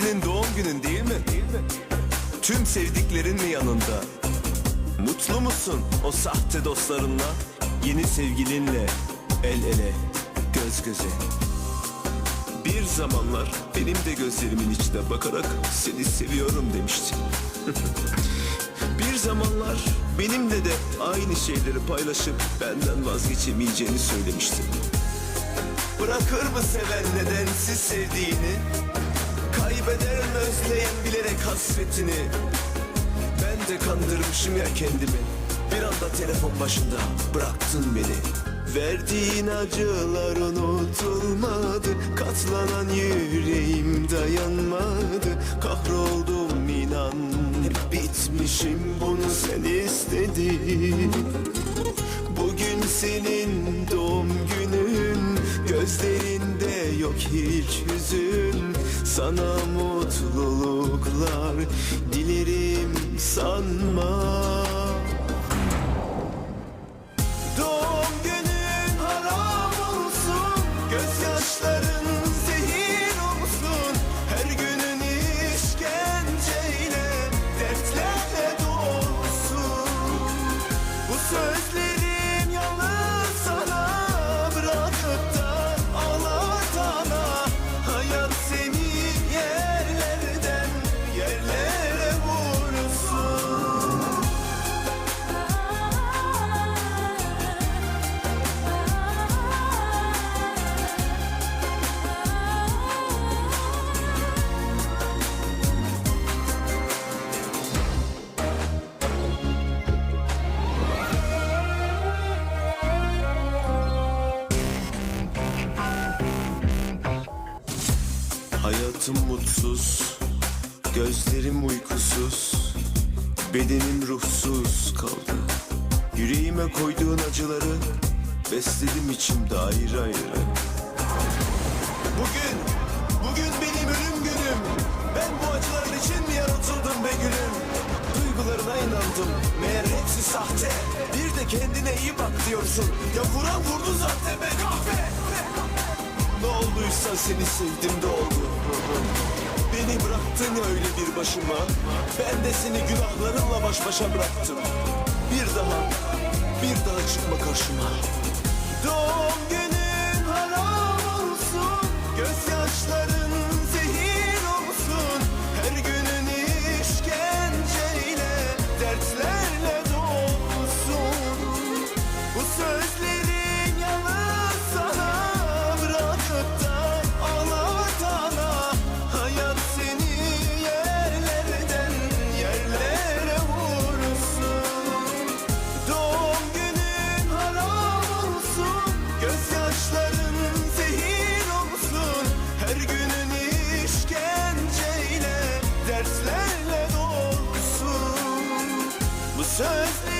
senin doğum günün değil mi? Tüm sevdiklerin mi yanında? Mutlu musun o sahte dostlarınla? Yeni sevgilinle el ele, göz göze. Bir zamanlar benim de gözlerimin içine bakarak seni seviyorum demiştin. Bir zamanlar benimle de aynı şeyleri paylaşıp benden vazgeçemeyeceğini söylemiştin. Bırakır mı seven nedensiz sevdiğini? Kaybeder mi özleyen bilerek hasretini? Ben de kandırmışım ya kendimi. Bir anda telefon başında bıraktın beni. Verdiğin acılar unutulmadı Katlanan yüreğim dayanmadı Kahroldum inan Hep bitmişim bunu sen istedin Bugün senin doğum günün Gözlerinde yok hiç hüzün Sana mutluluklar dilerim sanma Hayatım mutsuz, gözlerim uykusuz, bedenim ruhsuz kaldı. Yüreğime koyduğun acıları besledim içimde ayrı ayrı. Bugün, bugün benim ölüm günüm. Ben bu acıların için mi yaratıldım be gülüm? Duygularına inandım, meğer hepsi sahte. Bir de kendine iyi bak diyorsun. Ya vuran vurdu zaten be kahve. Ne olduysa seni sevdim de oldu Beni bıraktın öyle bir başıma. Ben de seni günahlarınla baş başa bıraktım. Bir daha, bir daha çıkma karşıma Thursday.